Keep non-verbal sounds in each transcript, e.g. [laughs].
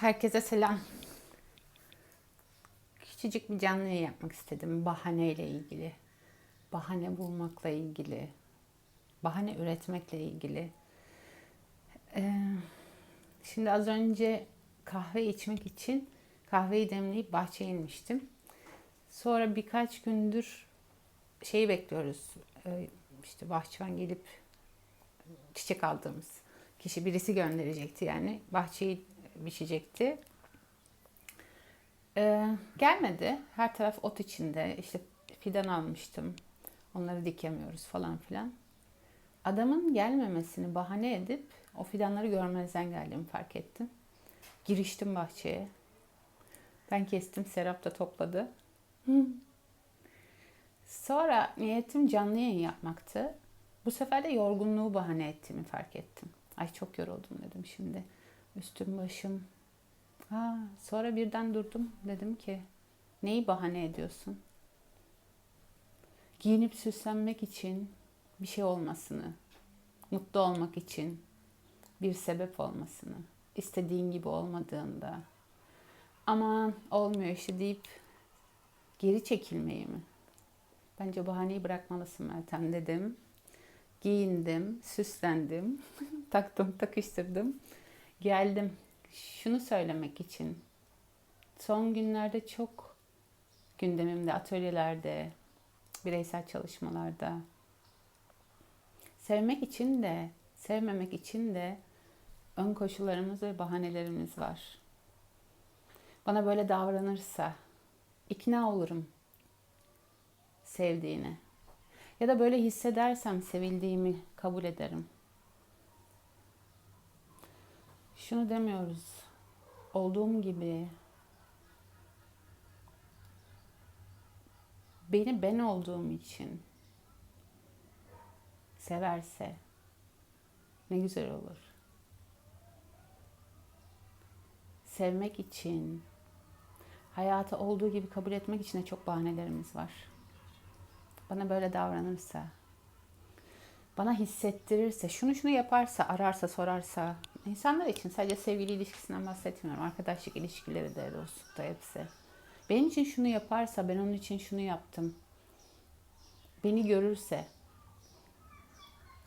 Herkese selam. Küçücük bir canlı yayın yapmak istedim. Bahaneyle ilgili. Bahane bulmakla ilgili. Bahane üretmekle ilgili. Ee, şimdi az önce kahve içmek için kahveyi demleyip bahçeye inmiştim. Sonra birkaç gündür şeyi bekliyoruz. Ee, işte bahçıvan gelip çiçek aldığımız kişi birisi gönderecekti yani. Bahçeyi biçecekti. Ee, gelmedi. Her taraf ot içinde. İşte fidan almıştım. Onları dikemiyoruz falan filan. Adamın gelmemesini bahane edip o fidanları görmezden geldiğimi fark ettim. Giriştim bahçeye. Ben kestim, Serap da topladı. Sonra niyetim canlı yayın yapmaktı. Bu sefer de yorgunluğu bahane ettiğimi fark ettim. Ay çok yoruldum dedim şimdi. Üstüm başım. Ha, sonra birden durdum. Dedim ki neyi bahane ediyorsun? Giyinip süslenmek için bir şey olmasını, mutlu olmak için bir sebep olmasını, istediğin gibi olmadığında aman olmuyor işte deyip geri çekilmeyi mi? Bence bahaneyi bırakmalısın Meltem dedim. Giyindim, süslendim, [laughs] taktım, takıştırdım. Geldim. Şunu söylemek için. Son günlerde çok gündemimde, atölyelerde, bireysel çalışmalarda sevmek için de, sevmemek için de ön koşullarımız ve bahanelerimiz var. Bana böyle davranırsa ikna olurum sevdiğine. Ya da böyle hissedersem sevildiğimi kabul ederim. Şunu demiyoruz. Olduğum gibi beni ben olduğum için severse ne güzel olur. Sevmek için, hayatı olduğu gibi kabul etmek için de çok bahanelerimiz var. Bana böyle davranırsa, bana hissettirirse, şunu şunu yaparsa, ararsa, sorarsa, insanlar için sadece sevgili ilişkisinden bahsetmiyorum. Arkadaşlık ilişkileri de, dostluk da hepsi. Benim için şunu yaparsa, ben onun için şunu yaptım. Beni görürse,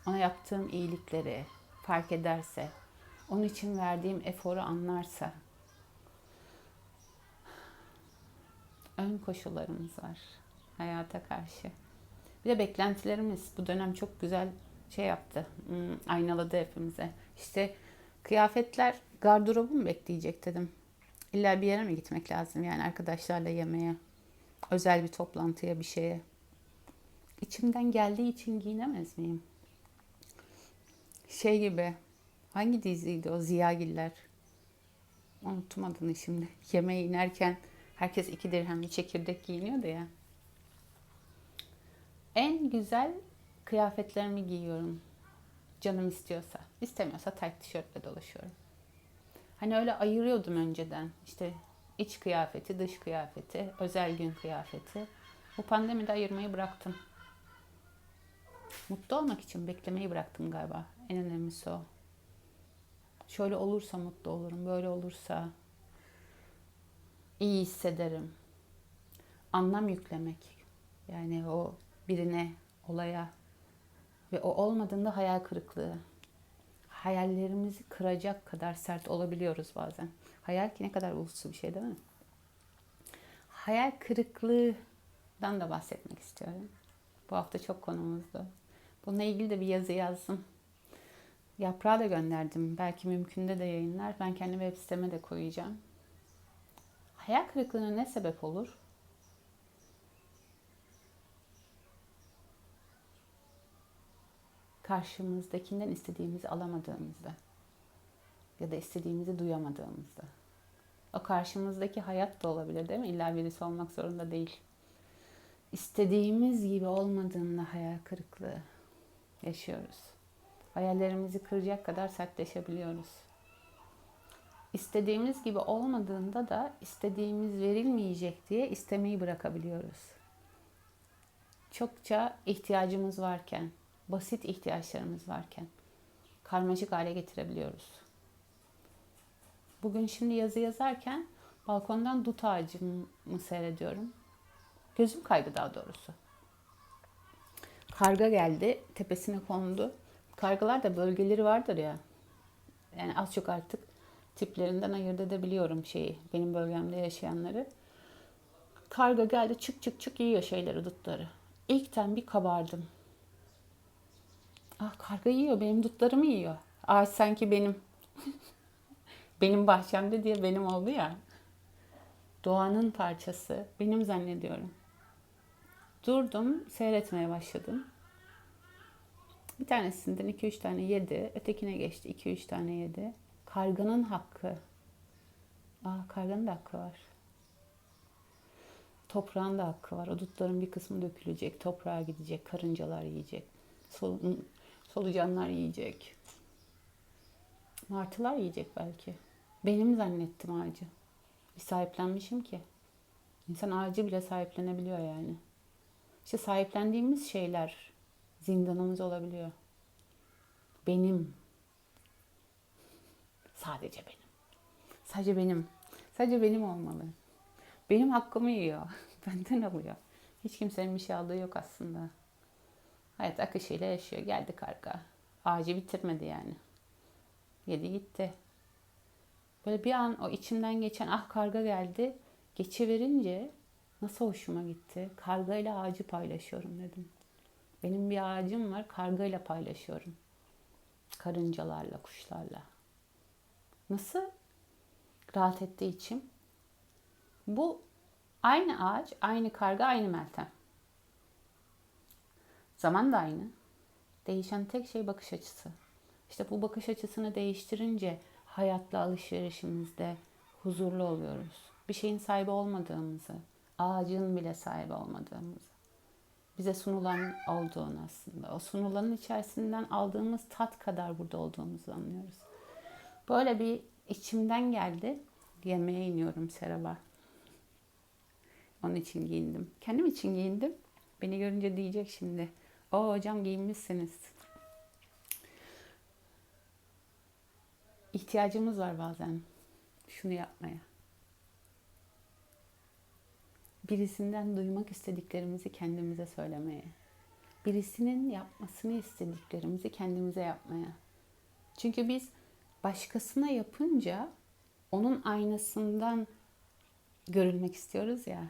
ona yaptığım iyilikleri fark ederse, onun için verdiğim eforu anlarsa, ön koşullarımız var hayata karşı. Bir de beklentilerimiz bu dönem çok güzel şey yaptı. Hmm, aynaladı hepimize. İşte kıyafetler gardırobu mu bekleyecek dedim. İlla bir yere mi gitmek lazım yani arkadaşlarla yemeğe, özel bir toplantıya bir şeye. İçimden geldiği için giyinemez miyim? Şey gibi hangi diziydi o Ziyagiller? Unuttum adını şimdi. [laughs] Yemeğe inerken herkes iki dirhemli çekirdek giyiniyordu ya. En güzel kıyafetlerimi giyiyorum. Canım istiyorsa. İstemiyorsa tight tişörtle dolaşıyorum. Hani öyle ayırıyordum önceden. İşte iç kıyafeti, dış kıyafeti, özel gün kıyafeti. Bu pandemide ayırmayı bıraktım. Mutlu olmak için beklemeyi bıraktım galiba. En önemlisi o. Şöyle olursa mutlu olurum, böyle olursa iyi hissederim. Anlam yüklemek. Yani o birine, olaya ve o olmadığında hayal kırıklığı. Hayallerimizi kıracak kadar sert olabiliyoruz bazen. Hayal ki ne kadar uluslu bir şey değil mi? Hayal kırıklığından da bahsetmek istiyorum. Bu hafta çok konumuzdu. Bununla ilgili de bir yazı yazdım. Yaprağı da gönderdim. Belki mümkünde de yayınlar. Ben kendi web siteme de koyacağım. Hayal kırıklığına ne sebep olur? Karşımızdakinden istediğimizi alamadığımızda ya da istediğimizi duyamadığımızda. O karşımızdaki hayat da olabilir değil mi? İlla birisi olmak zorunda değil. İstediğimiz gibi olmadığında hayal kırıklığı yaşıyoruz. Hayallerimizi kıracak kadar sertleşebiliyoruz. İstediğimiz gibi olmadığında da istediğimiz verilmeyecek diye istemeyi bırakabiliyoruz. Çokça ihtiyacımız varken, basit ihtiyaçlarımız varken karmaşık hale getirebiliyoruz. Bugün şimdi yazı yazarken balkondan dut ağacımı seyrediyorum. Gözüm kaydı daha doğrusu. Karga geldi, tepesine kondu. Kargalar da bölgeleri vardır ya. Yani az çok artık tiplerinden ayırt edebiliyorum şeyi. Benim bölgemde yaşayanları. Karga geldi çık çık çık yiyor şeyleri, dutları. İlkten bir kabardım. Ah karga yiyor, benim dutlarımı yiyor. Ağaç sanki benim. [laughs] benim bahçemde diye benim oldu ya. Doğanın parçası. Benim zannediyorum. Durdum, seyretmeye başladım. Bir tanesinden 2-3 tane yedi. Ötekine geçti 2-3 tane yedi. Karganın hakkı. Aa karganın da hakkı var. Toprağın da hakkı var. O dutların bir kısmı dökülecek. Toprağa gidecek. Karıncalar yiyecek. Sol, solucanlar yiyecek. Martılar yiyecek belki. Benim zannettim ağacı. Bir sahiplenmişim ki. İnsan ağacı bile sahiplenebiliyor yani. İşte sahiplendiğimiz şeyler zindanımız olabiliyor. Benim. Sadece benim. Sadece benim. Sadece benim olmalı. Benim hakkımı yiyor. [laughs] Benden alıyor. Hiç kimsenin bir şey aldığı yok aslında. Hayat akışıyla yaşıyor. Geldi karga. Ağacı bitirmedi yani. Yedi gitti. Böyle bir an o içimden geçen ah karga geldi. Geçiverince nasıl hoşuma gitti. Karga ile ağacı paylaşıyorum dedim. Benim bir ağacım var. Karga ile paylaşıyorum. Karıncalarla, kuşlarla. Nasıl rahat etti içim. Bu aynı ağaç, aynı karga, aynı meltem. Zaman da aynı. Değişen tek şey bakış açısı. İşte bu bakış açısını değiştirince hayatla alışverişimizde huzurlu oluyoruz. Bir şeyin sahibi olmadığımızı, ağacın bile sahibi olmadığımızı, bize sunulan olduğunu aslında, o sunulanın içerisinden aldığımız tat kadar burada olduğumuzu anlıyoruz. Böyle bir içimden geldi. Yemeğe iniyorum Seraba. Onun için giyindim. Kendim için giyindim. Beni görünce diyecek şimdi. O hocam giyinmişsiniz. İhtiyacımız var bazen şunu yapmaya. Birisinden duymak istediklerimizi kendimize söylemeye. Birisinin yapmasını istediklerimizi kendimize yapmaya. Çünkü biz başkasına yapınca onun aynasından görülmek istiyoruz ya.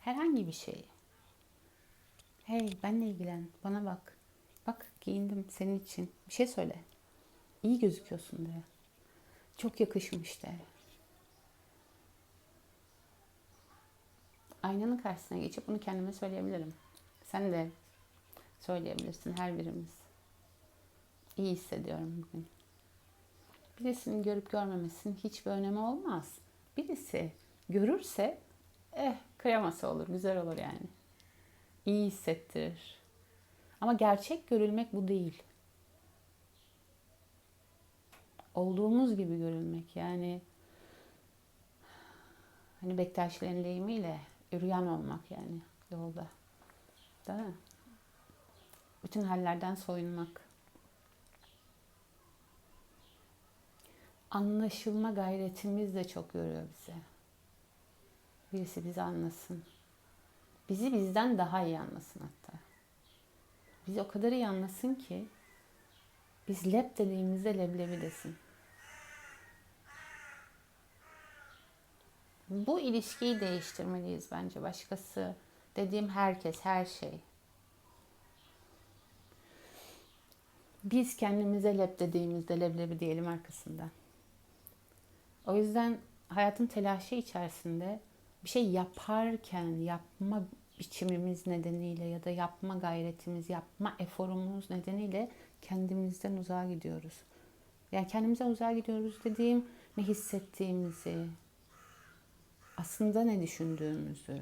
Herhangi bir şey. Hey benle ilgilen, bana bak. Bak giyindim senin için. Bir şey söyle. İyi gözüküyorsun de. Çok yakışmış de. Aynanın karşısına geçip bunu kendime söyleyebilirim. Sen de söyleyebilirsin her birimiz. İyi hissediyorum bugün. Birisinin görüp görmemesinin hiçbir önemi olmaz. Birisi görürse eh kreması olur, güzel olur yani. İyi hissettirir. Ama gerçek görülmek bu değil. Olduğumuz gibi görülmek yani hani Bektaşilerin deyimiyle yürüyen olmak yani yolda. Değil mi? Bütün hallerden soyunmak. Anlaşılma gayretimiz de çok yoruyor bize. Birisi bizi anlasın. Bizi bizden daha iyi anlasın hatta. Bizi o kadar iyi anlasın ki biz lep dediğimizde leblebi desin. Bu ilişkiyi değiştirmeliyiz bence. Başkası dediğim herkes, her şey. Biz kendimize lep dediğimizde leblebi diyelim arkasından. O yüzden hayatın telaşı içerisinde bir şey yaparken yapma biçimimiz nedeniyle ya da yapma gayretimiz, yapma eforumuz nedeniyle kendimizden uzağa gidiyoruz. Yani kendimizden uzağa gidiyoruz dediğim ne hissettiğimizi, aslında ne düşündüğümüzü,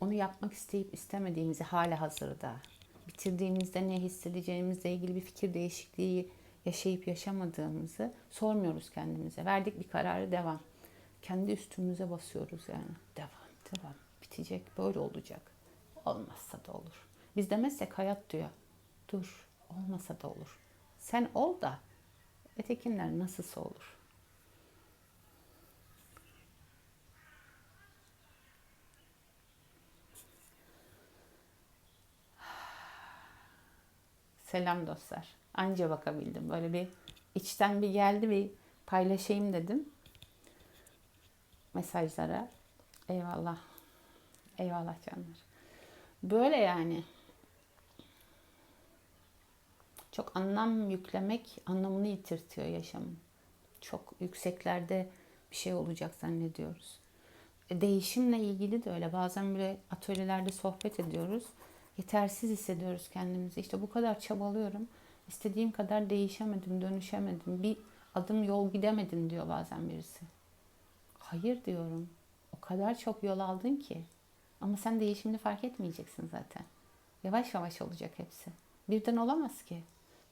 onu yapmak isteyip istemediğimizi hala hazırda, bitirdiğimizde ne hissedeceğimizle ilgili bir fikir değişikliği yaşayıp yaşamadığımızı sormuyoruz kendimize. Verdik bir kararı devam kendi üstümüze basıyoruz yani. Devam, devam. Bitecek, böyle olacak. Olmazsa da olur. Biz demezsek hayat diyor. Dur, olmasa da olur. Sen ol da etekinler nasılsa olur. Selam dostlar. Anca bakabildim. Böyle bir içten bir geldi bir paylaşayım dedim. Mesajlara. Eyvallah. Eyvallah canlar. Böyle yani. Çok anlam yüklemek anlamını yitirtiyor yaşamın. Çok yükseklerde bir şey olacak zannediyoruz. E, değişimle ilgili de öyle. Bazen böyle atölyelerde sohbet ediyoruz. Yetersiz hissediyoruz kendimizi. İşte bu kadar çabalıyorum. İstediğim kadar değişemedim, dönüşemedim. Bir adım yol gidemedim diyor bazen birisi. Hayır diyorum. O kadar çok yol aldın ki. Ama sen değişimini fark etmeyeceksin zaten. Yavaş yavaş olacak hepsi. Birden olamaz ki.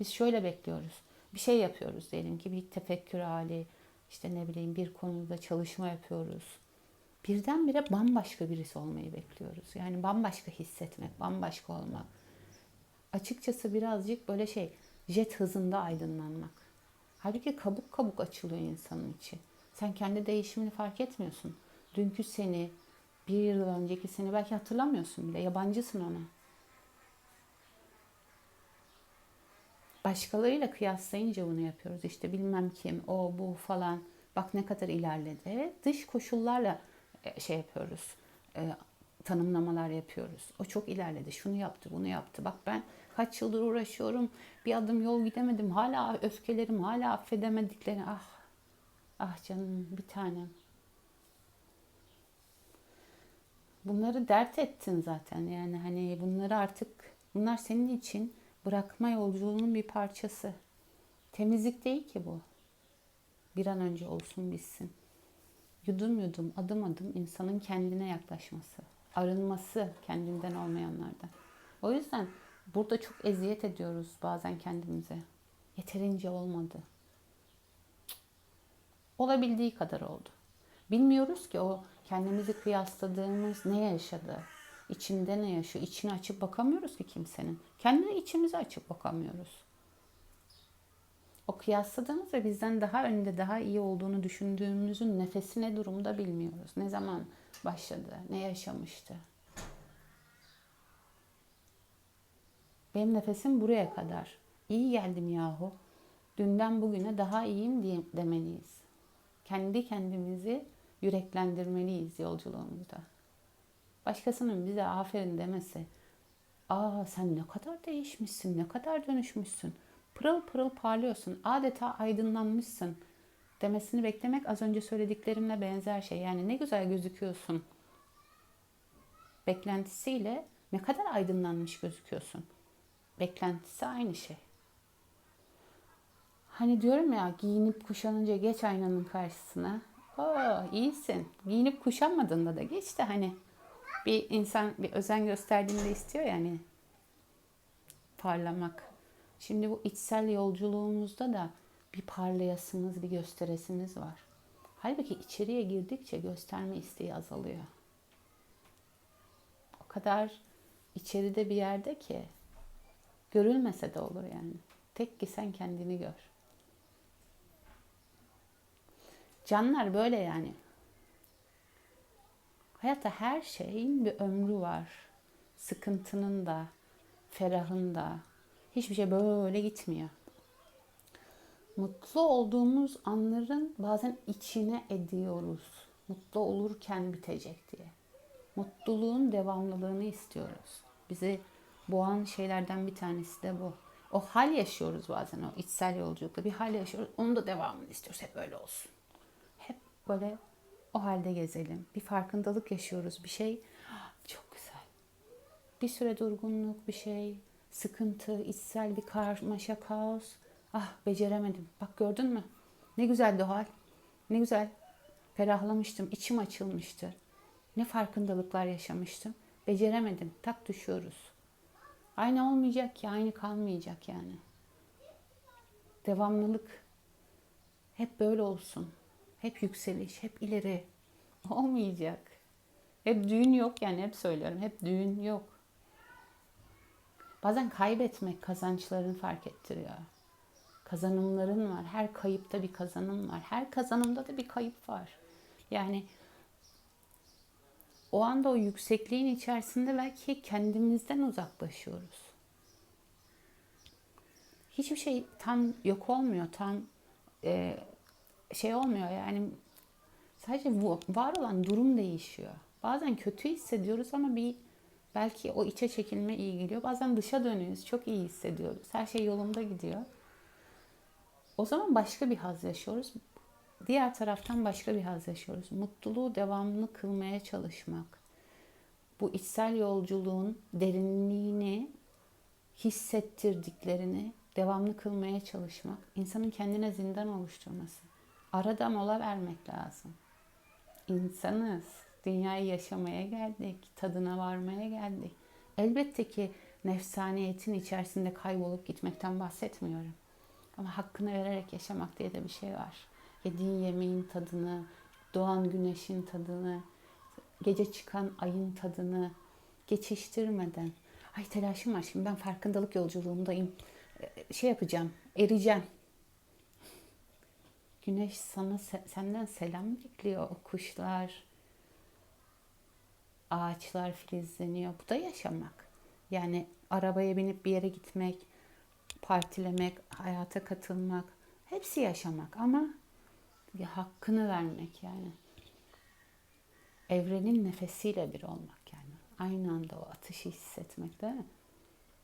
Biz şöyle bekliyoruz. Bir şey yapıyoruz diyelim ki bir tefekkür hali, işte ne bileyim bir konuda çalışma yapıyoruz. Birdenbire bambaşka birisi olmayı bekliyoruz. Yani bambaşka hissetmek, bambaşka olmak. Açıkçası birazcık böyle şey jet hızında aydınlanmak. Halbuki kabuk kabuk açılıyor insanın içi. Sen kendi değişimini fark etmiyorsun. Dünkü seni, bir yıl önceki seni belki hatırlamıyorsun bile. Yabancısın ona. Başkalarıyla kıyaslayınca bunu yapıyoruz. İşte bilmem kim, o, bu falan. Bak ne kadar ilerledi. Dış koşullarla e, şey yapıyoruz. E, tanımlamalar yapıyoruz. O çok ilerledi. Şunu yaptı, bunu yaptı. Bak ben kaç yıldır uğraşıyorum. Bir adım yol gidemedim. Hala öfkelerim, hala affedemediklerim. Ah, ah canım bir tanem. Bunları dert ettin zaten. Yani hani bunları artık bunlar senin için bırakma yolculuğunun bir parçası. Temizlik değil ki bu. Bir an önce olsun bitsin. Yudum yudum, adım adım insanın kendine yaklaşması, arınması kendinden olmayanlardan. O yüzden burada çok eziyet ediyoruz bazen kendimize. Yeterince olmadı. Olabildiği kadar oldu. Bilmiyoruz ki o kendimizi kıyasladığımız ne yaşadı, içinde ne yaşıyor, içini açıp bakamıyoruz ki kimsenin. Kendine içimizi açıp bakamıyoruz. O kıyasladığımız ve bizden daha önde daha iyi olduğunu düşündüğümüzün nefesi ne durumda bilmiyoruz. Ne zaman başladı, ne yaşamıştı. Benim nefesim buraya kadar. İyi geldim yahu. Dünden bugüne daha iyiyim diye demeliyiz. Kendi kendimizi yüreklendirmeliyiz yolculuğumuzda. Başkasının bize aferin demesi, aa sen ne kadar değişmişsin, ne kadar dönüşmüşsün, pırıl pırıl parlıyorsun, adeta aydınlanmışsın demesini beklemek az önce söylediklerimle benzer şey. Yani ne güzel gözüküyorsun beklentisiyle ne kadar aydınlanmış gözüküyorsun. Beklentisi aynı şey. Hani diyorum ya giyinip kuşanınca geç aynanın karşısına. Oo iyisin. Giyinip kuşanmadığında da geç de hani bir insan bir özen gösterdiğinde istiyor yani parlamak. Şimdi bu içsel yolculuğumuzda da bir parlayasımız, bir gösteresimiz var. Halbuki içeriye girdikçe gösterme isteği azalıyor. O kadar içeride bir yerde ki görülmese de olur yani. Tek ki sen kendini gör. Canlar böyle yani. Hayatta her şeyin bir ömrü var. Sıkıntının da, ferahın da. Hiçbir şey böyle gitmiyor. Mutlu olduğumuz anların bazen içine ediyoruz. Mutlu olurken bitecek diye. Mutluluğun devamlılığını istiyoruz. Bizi boğan şeylerden bir tanesi de bu. O hal yaşıyoruz bazen o içsel yolculukta. Bir hal yaşıyoruz. Onun da devamını istiyoruz. Hep öyle olsun. Böyle o halde gezelim. Bir farkındalık yaşıyoruz. Bir şey [gasps] çok güzel. Bir süre durgunluk, bir şey, sıkıntı, içsel bir karmaşa, kaos. Ah beceremedim. Bak gördün mü? Ne güzeldi o hal. Ne güzel. Ferahlamıştım. içim açılmıştı. Ne farkındalıklar yaşamıştım. Beceremedim. Tak düşüyoruz. Aynı olmayacak ki, aynı kalmayacak yani. Devamlılık hep böyle olsun. Hep yükseliş, hep ileri. [laughs] Olmayacak. Hep düğün yok yani hep söylüyorum. Hep düğün yok. Bazen kaybetmek kazançlarını fark ettiriyor. Kazanımların var. Her kayıpta bir kazanım var. Her kazanımda da bir kayıp var. Yani o anda o yüksekliğin içerisinde belki kendimizden uzaklaşıyoruz. hiçbir şey tam yok olmuyor, tam e, şey olmuyor yani sadece var olan durum değişiyor. Bazen kötü hissediyoruz ama bir belki o içe çekilme iyi geliyor. Bazen dışa dönüyoruz, çok iyi hissediyoruz. Her şey yolunda gidiyor. O zaman başka bir haz yaşıyoruz. Diğer taraftan başka bir haz yaşıyoruz. Mutluluğu devamlı kılmaya çalışmak. Bu içsel yolculuğun derinliğini hissettirdiklerini devamlı kılmaya çalışmak, insanın kendine zindan oluşturması. Arada mola vermek lazım. İnsanız. Dünyayı yaşamaya geldik. Tadına varmaya geldik. Elbette ki nefsaniyetin içerisinde kaybolup gitmekten bahsetmiyorum. Ama hakkını vererek yaşamak diye de bir şey var. Yediğin yemeğin tadını, doğan güneşin tadını, gece çıkan ayın tadını geçiştirmeden. Ay telaşım var şimdi ben farkındalık yolculuğundayım. Şey yapacağım, eriyeceğim. Güneş sana senden selam bekliyor. O kuşlar, ağaçlar filizleniyor. Bu da yaşamak. Yani arabaya binip bir yere gitmek, partilemek, hayata katılmak, hepsi yaşamak ama ya hakkını vermek yani. Evrenin nefesiyle bir olmak yani. Aynı anda o atışı hissetmek değil mi?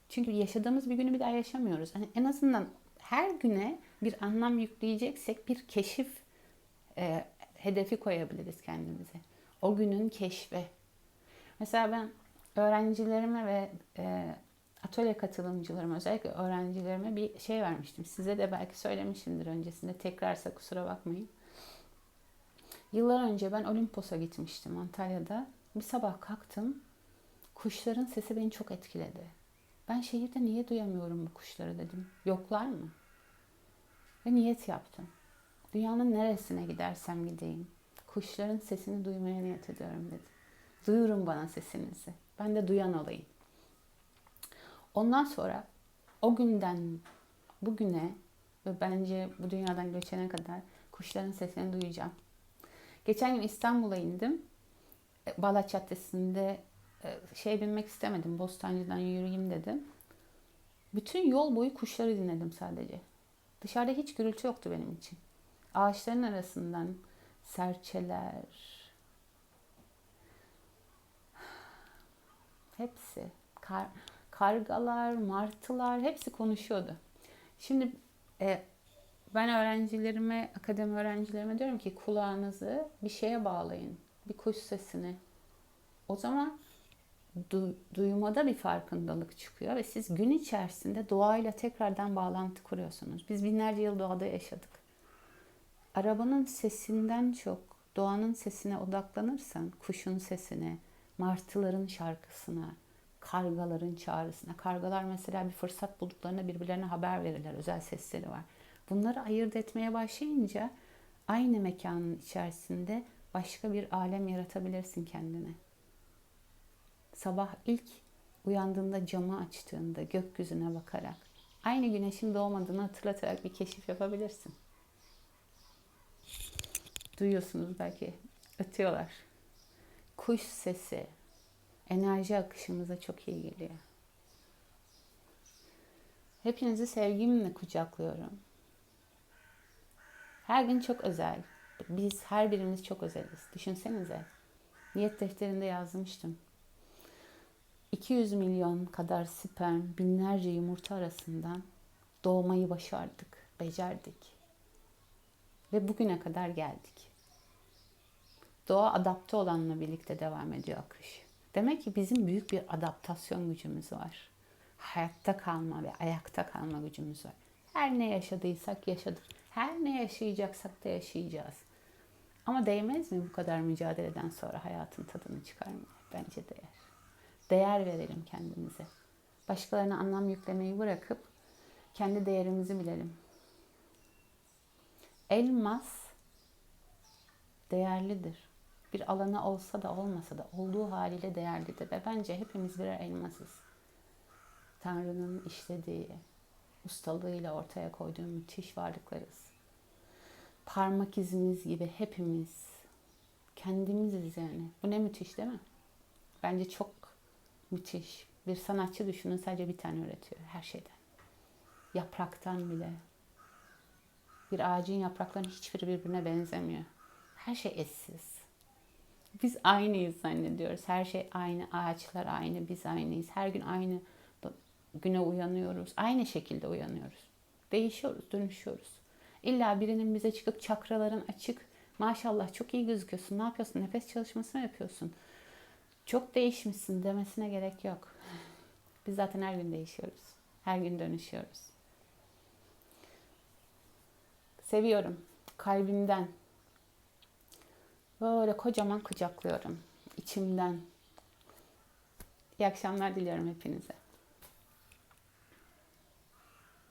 Çünkü yaşadığımız bir günü bir daha yaşamıyoruz. Hani en azından her güne bir anlam yükleyeceksek bir keşif e, hedefi koyabiliriz kendimize. O günün keşfe. Mesela ben öğrencilerime ve e, atölye katılımcılarıma özellikle öğrencilerime bir şey vermiştim. Size de belki söylemişimdir öncesinde. Tekrarsa kusura bakmayın. Yıllar önce ben Olimpos'a gitmiştim Antalya'da. Bir sabah kalktım. Kuşların sesi beni çok etkiledi. Ben şehirde niye duyamıyorum bu kuşları dedim. Yoklar mı? Ve niyet yaptım. Dünyanın neresine gidersem gideyim. Kuşların sesini duymaya niyet ediyorum dedim. Duyurun bana sesinizi. Ben de duyan olayım. Ondan sonra o günden bugüne ve bence bu dünyadan göçene kadar kuşların sesini duyacağım. Geçen gün İstanbul'a indim. Balat Caddesi'nde şey binmek istemedim. Bostancı'dan yürüyeyim dedim. Bütün yol boyu kuşları dinledim sadece. Dışarıda hiç gürültü yoktu benim için. Ağaçların arasından serçeler, hepsi, kar, kargalar, martılar hepsi konuşuyordu. Şimdi e, ben öğrencilerime, akademi öğrencilerime diyorum ki kulağınızı bir şeye bağlayın. Bir kuş sesini. O zaman du, duymada bir farkındalık çıkıyor ve siz gün içerisinde doğayla tekrardan bağlantı kuruyorsunuz. Biz binlerce yıl doğada yaşadık. Arabanın sesinden çok doğanın sesine odaklanırsan, kuşun sesine, martıların şarkısına, kargaların çağrısına. Kargalar mesela bir fırsat bulduklarında birbirlerine haber verirler. Özel sesleri var. Bunları ayırt etmeye başlayınca aynı mekanın içerisinde başka bir alem yaratabilirsin kendine. Sabah ilk uyandığında camı açtığında gökyüzüne bakarak aynı güneşin doğmadığını hatırlatarak bir keşif yapabilirsin. Duyuyorsunuz belki ötüyorlar. Kuş sesi enerji akışımıza çok iyi geliyor. Hepinizi sevgimle kucaklıyorum. Her gün çok özel. Biz her birimiz çok özeliz. Düşünsenize. Niyet defterinde yazmıştım. 200 milyon kadar sperm, binlerce yumurta arasından doğmayı başardık, becerdik. Ve bugüne kadar geldik. Doğa adapte olanla birlikte devam ediyor akış. Demek ki bizim büyük bir adaptasyon gücümüz var. Hayatta kalma ve ayakta kalma gücümüz var. Her ne yaşadıysak yaşadık. Her ne yaşayacaksak da yaşayacağız. Ama değmez mi bu kadar mücadeleden sonra hayatın tadını çıkarmaya? Bence değer. Değer verelim kendimize. Başkalarına anlam yüklemeyi bırakıp kendi değerimizi bilelim. Elmas değerlidir. Bir alana olsa da olmasa da olduğu haliyle değerlidir ve bence hepimiz birer elmasız. Tanrı'nın işlediği, ustalığıyla ortaya koyduğu müthiş varlıklarız. Parmak izimiz gibi hepimiz kendimiziz yani. Bu ne müthiş değil mi? Bence çok müthiş. Bir sanatçı düşünün sadece bir tane üretiyor her şeyden. yapraktan bile. Bir ağacın yapraklarının hiçbiri birbirine benzemiyor. Her şey eşsiz. Biz aynıyız zannediyoruz. Her şey aynı. Ağaçlar aynı. Biz aynıyız. Her gün aynı güne uyanıyoruz. Aynı şekilde uyanıyoruz. Değişiyoruz, dönüşüyoruz. İlla birinin bize çıkıp çakraların açık. Maşallah çok iyi gözüküyorsun. Ne yapıyorsun? Nefes çalışması mı yapıyorsun? Çok değişmişsin demesine gerek yok. Biz zaten her gün değişiyoruz. Her gün dönüşüyoruz. Seviyorum. Kalbimden. Böyle kocaman kucaklıyorum. içimden. İyi akşamlar diliyorum hepinize.